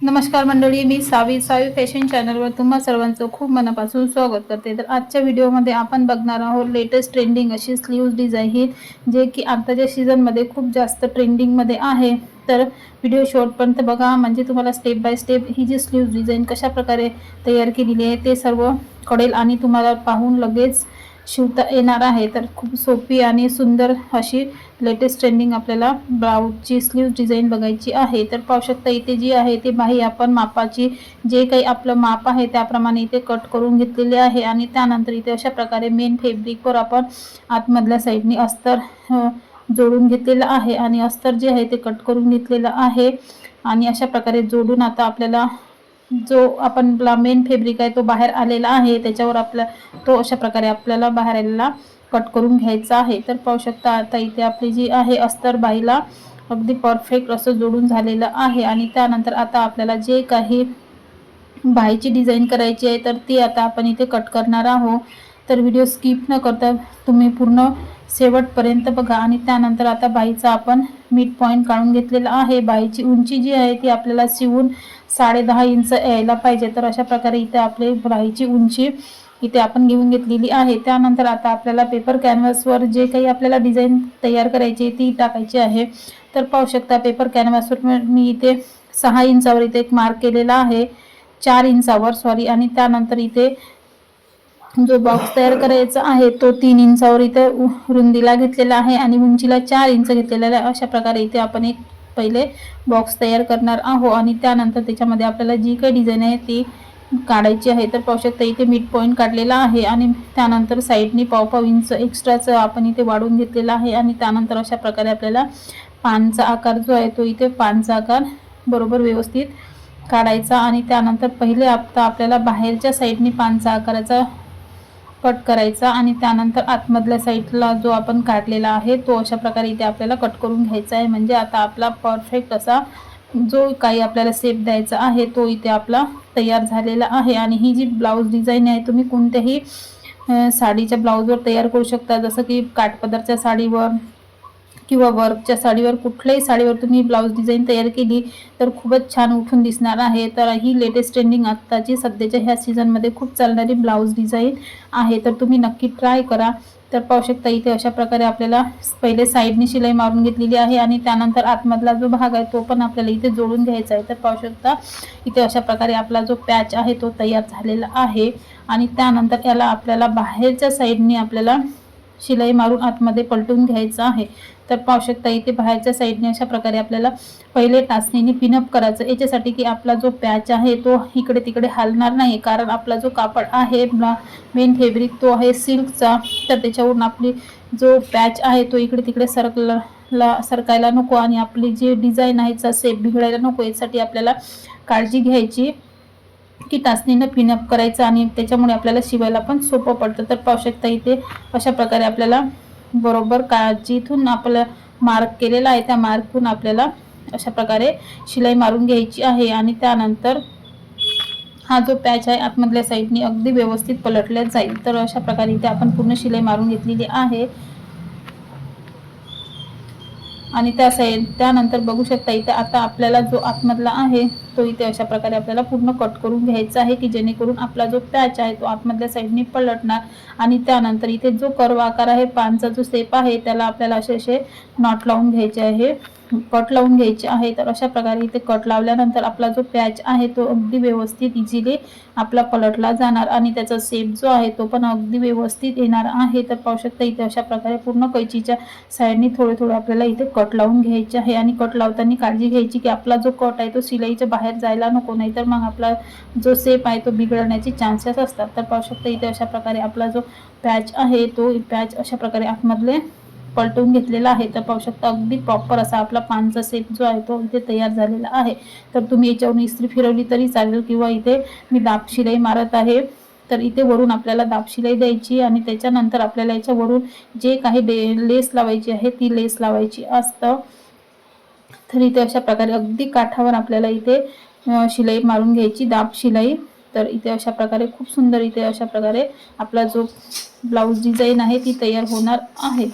नमस्कार मंडळी मी सावी सावी फॅशन चॅनलवर तुम्हा सर्वांचं खूप मनापासून स्वागत करते. तर आजच्या व्हिडिओमध्ये आपण बघणार आहोत लेटेस्ट ट्रेंडिंग अशी स्लीव्ज डिझाईन जे की आत्ताच्या सीझनमध्ये खूप जास्त ट्रेंडिंगमध्ये आहे. तर व्हिडिओ शॉर्टपर्यंत बघा म्हणजे तुम्हाला स्टेप बाय स्टेप ही जी स्लीव्ज डिझाईन कशा प्रकारे तयार केलेली आहे ते सर्व कळेल आणि तुम्हाला पाहून लगेच शिवता येणार आहे. तर खूप सोपी आणि सुंदर अशी लेटेस्ट ट्रेंडिंग आपल्याला ब्लाऊजची स्लीव डिझाईन बघायची आहे. तर पाहू शकता इथे जी आहे ती बाही आपण मापाची जे काही आपलं माप आहे त्याप्रमाणे इथे कट करून घेतलेले आहे. आणि त्यानंतर इथे अशा प्रकारे मेन फेब्रिकवर आपण आतमधल्या साईडनी अस्तर जोडून घेतलेलं आहे. आणि अस्तर जे आहे ते कट करून घेतलेलं आहे. आणि अशा प्रकारे जोडून आता आपल्याला जो आपण मेन फेब्रिक आहे तो बाहेर आलेला आहे त्याच्यावर आपला तो अशा प्रकारे आपल्याला बाहेर आलेला कट करून घ्यायचा आहे. तर पाहू शकता आता इथे आपली जी आहे अस्तर बाईला अगदी परफेक्ट असं जोडून झालेलं आहे. आणि त्यानंतर आता आपल्याला जे काही बाईची डिझाईन करायची आहे तर ती आता आपण इथे कट करणार आहोत. तर व्हिडिओ स्किप न करता तुम्ही पूर्ण शेवटपर्यंत बघा. आणि त्यानंतर आता बाईचा आपण मिड पॉईंट काढून घेतलेला आहे. बाईची उंची जी आहे ती आपल्याला शिवून साडे दहा इंच यायला पाहिजे. तर अशा प्रकारे इथे आपली बाईची उंची इथे आपण घेऊन घेतलेली आहे. त्यानंतर आता आपल्याला पेपर कॅनव्हासवर जे काही आपल्याला डिझाईन तयार करायची आहे ती टाकायची आहे. तर पाहू शकता पेपर कॅनव्हासवर मी- इथे सहा इंचावर इथे एक मार्क केलेला आहे. चार इंचावर सॉरी आणि त्यानंतर इथे जो बॉक्स तयार करायचा आहे तो तीन इंचावर इथे रुंदीला घेतलेला आहे आणि उंचीला चार इंच घेतलेला आहे. अशा प्रकारे इथे आपण एक पहिले बॉक्स तयार करणार आहो आणि त्यानंतर त्याच्यामध्ये आपल्याला जी काही डिझाईन आहे ती काढायची आहे. तर पाहू शकता इथे मिड पॉईंट काढलेला आहे आणि त्यानंतर साईडनी पाव पाव इंच एक्स्ट्राचं आपण इथे वाढवून घेतलेलं आहे आणि त्यानंतर अशा प्रकारे आपल्याला पानचा आकार जो आहे तो इथे पानचा आकार बरोबर व्यवस्थित काढायचा आणि त्यानंतर पहिले आता आपल्याला बाहेरच्या साईडनी पानचा आकाराचा कट करायचा आणि त्यानंतर आतमधल्या साईडला जो आपण काढलेला आहे तो अशा प्रकारे इथे आपल्याला कट करून घ्यायचा आहे. म्हणजे आता आपला परफेक्ट असा जो काही आपल्याला सेप द्यायचा आहे तो इथे आपला तयार झालेला आहे. आणि ही जी ब्लाऊज डिझाईन आहे तुम्ही कोणत्याही साडीच्या ब्लाऊजवर तयार करू शकता. जसं की काठपदरच्या साडीवर किंवा वर्कच्या साडीवर कुठल्याही साडीवर तुम्ही ब्लाऊज डिझाईन तयार केली तर खूपच छान उठून दिसणार आहे. तर ही लेटेस्ट ट्रेंडिंग आत्ताची सध्याच्या ह्या सीझनमध्ये खूप चालणारी ब्लाऊज डिझाईन आहे. तर तुम्ही नक्की ट्राय करा. तर पाहू शकता इथे अशा प्रकारे आपल्याला पहिले साईडनी शिलाई मारून घेतलेली आहे आणि त्यानंतर आतमधला जो भाग आहे तो पण आपल्याला इथे जोडून घ्यायचा आहे. तर पाहू शकता इथे अशा प्रकारे आपला जो पॅच आहे तो तयार झालेला आहे. आणि त्यानंतर याला आपल्याला बाहेरच्या साईडनी आपल्याला शिलाई मारून आतमध्ये पलटून घ्यायचं आहे. तर पाहू शकता इथे बाहेरच्या साईडने अशा प्रकारे आपल्याला पहिले टाचणीने पिनअप करायचं. याच्यासाठी की आपला जो पॅच आहे तो इकडे तिकडे हलणार नाही कारण आपला जो कापड आहे मेन फेब्रिक तो आहे सिल्कचा तर त्याच्यावरून आपली जो पॅच आहे तो इकडे तिकडे सरकला ला सरकायला नको. आणि आपली जी डिझाईन आहे चा सेप बिघडायला नको यासाठी आपल्याला काळजी घ्यायची. की टाचणीनं पिनअप करायचं आणि त्याच्यामुळे आपल्याला शिवायला पण सोपं पडतं. तर पाहू शकता इथे अशा प्रकारे आपल्याला बरोबर का जिथून आपलं मार्क केलेला आहे. त्या मार्कहून आपल्याला अशा प्रकारे शिलाई मारून घ्यायची आहे. आणि त्यानंतर हा जो पॅच आहे आतमधल्या साईडनी अगदी व्यवस्थित पलटल्या जाईल. तर अशा प्रकारे इथे आपण पूर्ण शिलाई मारून घेतलेली आहे. आणि त्या साईड त्यानंतर बघू शकता इथे आता आपल्याला जो आतमधला आहे तो इथे अशा प्रकारे आपल्याला पूर्ण कट करून घ्यायचा आहे की जेणेकरून आपला जो पॅच आहे तो आतमधल्या साईडनी पलटणार आणि त्यानंतर इथे जो कर्व आकार आहे पानचा जो सेप आहे त्याला आपल्याला असे असे नॉट लावून घ्यायचे आहे. कट लावून घ्यायचे आहे. तर अशा प्रकारे इथे कट लावल्यानंतर आपला जो पॅच आहे तो अगदी व्यवस्थित इझिली आपला पलटला जाणार आणि त्याचा सेप जो आहे तो पण अगदी व्यवस्थित येणार आहे. तर पाहू शकता इथे अशा प्रकारे पूर्ण कैचीच्या साईडने थोडे थोडे आपल्याला इथे कट लावून घ्यायचे आहे. आणि कट लावताना काळजी घ्यायची की आपला जो कट आहे तो शिलाईच्या बाहेर जायला नको नाही तर मग आपला जो सेप आहे तो बिघडण्याचे चान्सेस असतात. तर पाहू शकता इथे अशा प्रकारे आपला जो पॅच आहे तो पॅच अशा प्रकारे आतमधले पलटवून घेतलेला आहे. तर पाहू शकता अगदी प्रॉपर असा आपला पानचा सेप जो आहे तो इथे तयार झालेला आहे. तर तुम्ही याच्यावरून इस्त्री फिरवली तरी चालेल किंवा इथे मी दाब शिलाई मारत आहे. तर इथे वरून आपल्याला दाब शिलाई द्यायची आणि त्याच्यानंतर आपल्याला याच्यावरून जे काही डे लेस लावायची आहे ती लेस लावायची असतं. तर इथे अशा प्रकारे अगदी काठावर आपल्याला इथे शिलाई मारून घ्यायची दाब शिलाई. तर इथे अशा प्रकारे खूप सुंदर इथे अशा प्रकारे आपला जो ब्लाऊज डिझाईन आहे ती तयार होणार आहे.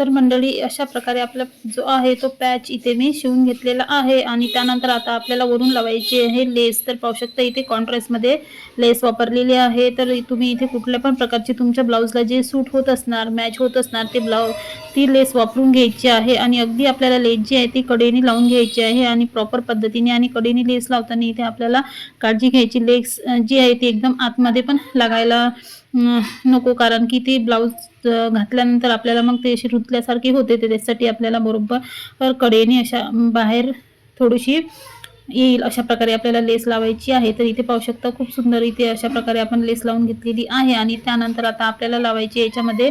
तर मंडळी अशा प्रकारे आपला जो आहे तो पॅच इथे मी शिवून घेतलेला आहे. आणि त्यानंतर आता आपल्याला वरून लावायची आहे लेस. तर पाहू शकता इथे कॉन्ट्रास्टमध्ये लेस वापरलेली आहे. तर तुम्ही इथे कुठल्या पण प्रकारची तुमच्या ब्लाऊजला जे सूट होत असणार मॅच होत असणार ते ब्लाऊज ती लेस वापरून घ्यायची आहे. आणि अगदी आपल्याला लेस जी आहे ती कडेने लावून घ्यायची आहे. आणि प्रॉपर पद्धतीने आणि कडेने लेस लावताना इथे आपल्याला काळजी घ्यायची. लेस जी आहे ती एकदम आतमध्ये पण लागायला नको कारण की ती ब्लाऊज घातल्यानंतर आपल्याला मग ते अशी रुतल्यासारखी होते ते त्यासाठी आपल्याला बरोबर कडेने अशा बाहेर थोडीशी येईल. अशा प्रकारे आपल्याला लेस लावायची आहे. तर इथे पाहू शकता खूप सुंदर इथे अशा प्रकारे आपण लेस लावून घेतलेली आहे. आणि त्यानंतर आता आपल्याला लावायची याच्यामध्ये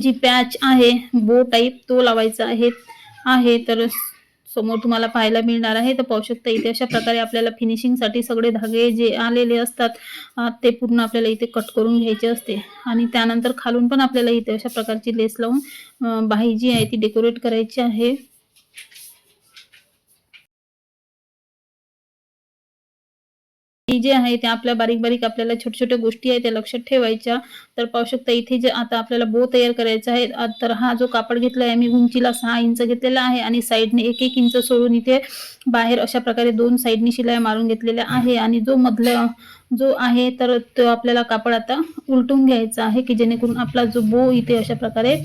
जी पॅच आहे बो टाईप तो लावायचा आहे आहे. तर समोर तुम्हाला पाहायला मिळणार आहे. तर पाहू शकता इथे अशा प्रकारे आपल्याला फिनिशिंगसाठी सगळे धागे जे आलेले असतात ते पूर्ण आपल्याला इथे कट करून घ्यायचे असते. आणि त्यानंतर खालून पण आपल्याला इथे अशा प्रकारची लेस लावून बाही जी आहे ती डेकोरेट करायची आहे. जे आहे ते आपल्या बारीक बारीक आपल्याला छोट्या छोट्या गोष्टी आहेत त्या लक्षात ठेवायच्या. तर पाहू शकता इथे जे आता आपल्याला बो तयार करायचा आहे तर हा जो कापड घेतला आहे मी उंचीला सहा इंच घेतलेला आहे आणि साईडने एक एक इंच सोडून इथे बाहेर अशा प्रकारे दोन साईडनी शिलाई मारून घेतलेल्या आहे आणि जो मधला जो आहे तर तो आपल्याला कापड आता उलटून घ्यायचा आहे की जेणेकरून आपला जो बो इथे अशा प्रकारे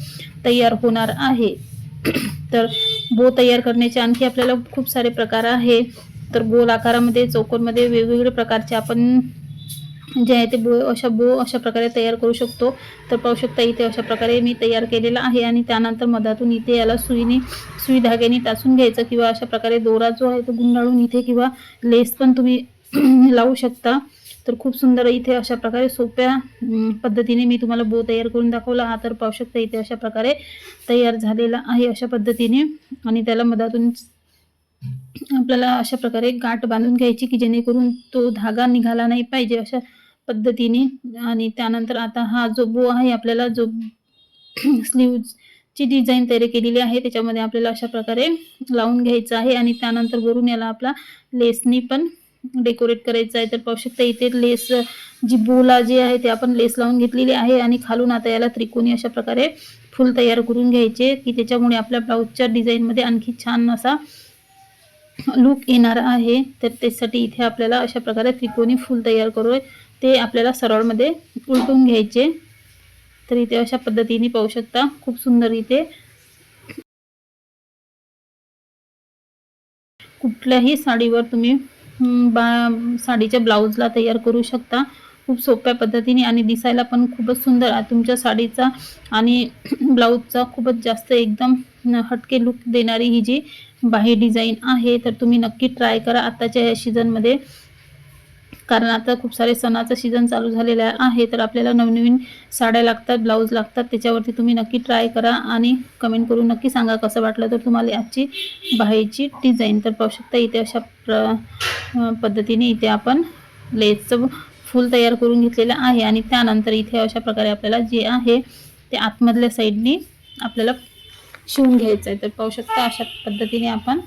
तयार होणार आहे. तर बो तयार करण्याचे आणखी आपल्याला खूप सारे प्रकार आहे. तर गोल आकारामध्ये चौकोनमध्ये वेगवेगळे प्रकारचे आपण जे आहे ते बो अशा बो अशा प्रकारे तयार करू शकतो. तर पाहू शकता इथे अशा प्रकारे मी तयार केलेला आहे आणि त्यानंतर मधातून इथे याला सुईने सुई धाग्याने टाचून घ्यायचं किंवा अशा प्रकारे दोरा जो आहे तो गुंडाळून इथे किंवा लेस पण तुम्ही लावू शकता. तर खूप सुंदर इथे अशा प्रकारे सोप्या पद्धतीने मी तुम्हाला बो तयार करून दाखवला. हा तर पाहू शकता इथे अशा प्रकारे तयार झालेला आहे अशा पद्धतीने आणि त्याला मधातून आपल्याला अशा प्रकारे गाठ बांधून घ्यायची की जेणेकरून तो धागा निघाला नाही पाहिजे अशा पद्धतीने. आणि त्यानंतर आता हा जो बो आहे आपल्याला जो स्लीवची डिझाईन तयार केलेली आहे त्याच्यामध्ये आपल्याला अशा प्रकारे लावून घ्यायचं आहे. आणि त्यानंतर वरून याला आपला लेसनी पण डेकोरेट करायचं आहे. तर पाहू शकता इथे लेस जी बोला जी आहे ते आपण लेस लावून घेतलेली आहे. आणि खालून आता याला त्रिकोणी अशा प्रकारे फुल तयार करून घ्यायचे की त्याच्यामुळे आपल्या ब्लाऊजच्या डिझाईनमध्ये आणखी छान असा लूक येणार आहे तर त्यासाठी इथे आपल्याला अशा प्रकारे त्रिकोणी फूल तयार करू ते आपल्याला सरळमध्ये उलटून घ्यायचे. तर इथे अशा पद्धतीने पाहू शकता खूप सुंदर इथे. कुठल्याही साडीवर तुम्ही बा साडीच्या ब्लाऊजला तयार करू शकता. खूप सोप्या पद्धतीने आणि दिसायला पण खूपच सुंदर. तुमच्या साडीचा आणि ब्लाऊजचा खूपच जास्त एकदम हटके लुक देणारी ही जी बाही डिझाईन आहे तर तुम्ही नक्की ट्राय करा. आत्ताच्या या सीझनमध्ये कारण आता खूप सारे सणाचं सीझन चालू झालेलं आहे तर आपल्याला नवनवीन साड्या लागतात ब्लाऊज लागतात त्याच्यावरती तुम्ही नक्की ट्राय करा आणि कमेंट करून नक्की सांगा कसं वाटलं तर तुम्हाला आजची बाहेरची डिझाईन तर पाहू शकता इथे अशा प्र पद्धतीने इथे आपण लेसचं फूल तयार करून घेतलेलं आहे. आणि त्यानंतर इथे अशा प्रकारे आपल्याला जे आहे ते आतमधल्या साईडनी आपल्याला शिवून घ्यायचं आहे तर पाहू शकता अशा पद्धतीने आपण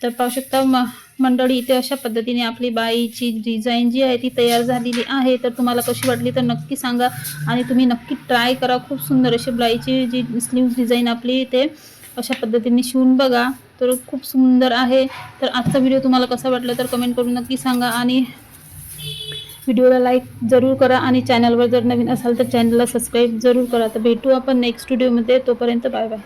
तर पाहू शकता म मंडळी इथे अशा पद्धतीने आपली बाईची डिझाईन जी आहे ती तयार झालेली आहे. तर तुम्हाला कशी वाटली तर नक्की सांगा आणि तुम्ही नक्की ट्राय करा. खूप सुंदर अशी बाईची जी स्लीव्ह डिझाईन आपली इथे अशा पद्धतीने शिवून बघा. तर खूप सुंदर आहे. तर आजचा व्हिडिओ तुम्हाला कसा वाटला तर कमेंट करून नक्की सांगा आणि व्हिडिओला लाईक जरूर करा आणि चॅनलवर जर नवीन असाल तर चॅनलला सबस्क्राईब जरूर करा. तर भेटू आपण नेक्स्ट व्हिडिओमध्ये तोपर्यंत बाय बाय